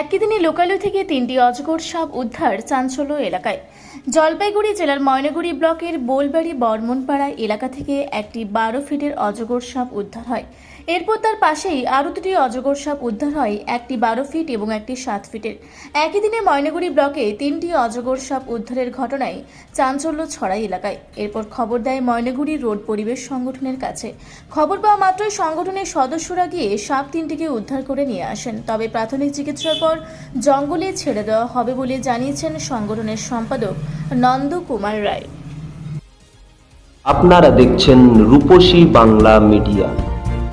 একই দিনে লোকালয় থেকে তিনটি অজগর সাপ উদ্ধার চাঞ্চল্য এলাকায়। জলপাইগুড়ি জেলার ময়নাগুড়ি ব্লকের বোলবাড়ি বর্মনপাড়া এলাকা থেকে একটি বারো ফিটের অজগর সাপ উদ্ধার হয়। এরপর তার পাশেই আরও দুটি অজগর সাপ উদ্ধার হয়, একটি বারো ফিট এবং একটি সাত ফিটের। একই দিনে ময়নাগুড়ি ব্লকে তিনটি অজগর সাপ উদ্ধারের ঘটনায় চাঞ্চল্য ছড়াই এলাকায়। এরপর খবর দেয় ময়নাগুড়ি রোড পরিবেশ সংগঠনের কাছে। খবর পাওয়া মাত্রই সংগঠনের সদস্যরা গিয়ে সাপ তিনটিকে উদ্ধার করে নিয়ে আসেন। তবে প্রাথমিক চিকিৎসার পর জঙ্গলে ছেড়ে দেওয়া হবে বলে জানিয়েছেন সংগঠনের সম্পাদক নন্দ কুমার রায়। আপনারা দেখছেন রূপসী Bangla media.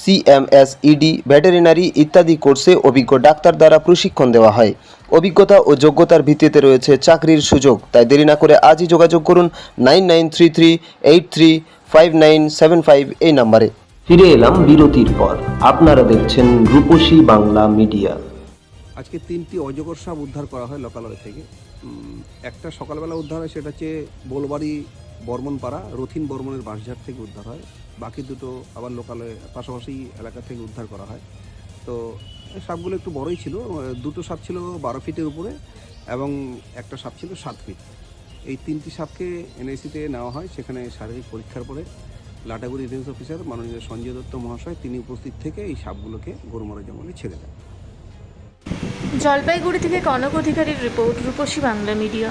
CMS ED veterinary ইত্যাদি কোর্সে অভিজ্ঞ ডাক্তার দ্বারা প্রশিক্ষণ দেওয়া হয়। অভিজ্ঞতা ও যোগ্যতার ভিত্তিতে রয়েছে চাকরির সুযোগ। তাই দেরি না করে আজই যোগাযোগ করুন nine nine three three eight three five nine seven five এই নাম্বারে। ফিরে এলাম বিরতির পর। আপনারা দেখছেন রূপসী বাংলা মিডিয়া। আজকে তিনটি অজগর সাপ উদ্ধার করা হয় লোকালয় থেকে। একটা সকালবেলা উদ্ধার হয় সেটা হচ্ছে বোলবাড়ি বর্মনপাড়া রথিন বর্মনের বাঁশঝাড় থেকে উদ্ধার হয়। বাকি দুটো আবার লোকালয়ে, পাশাপাশি এলাকা থেকে উদ্ধার করা হয়। তো এই সাপগুলো একটু বড়ই ছিল দুটো সাপ ছিল বারো ফিটের উপরে এবং একটা সাপ ছিল সাত ফিট। এই তিনটি সাপকে এনআইসিতে নেওয়া হয়, সেখানে শারীরিক পরীক্ষার পরে লাটাগুড়ি রেঞ্জ অফিসার মাননীয় সঞ্জয় দত্ত মহাশয় তিনি উপস্থিত থেকে এই সাপগুলোকে গরুমারা জঙ্গলে ছেড়ে দেন। জলপাইগুড়ি থেকে কনক অধিকারীর রিপোর্ট, রূপসী বাংলা মিডিয়া।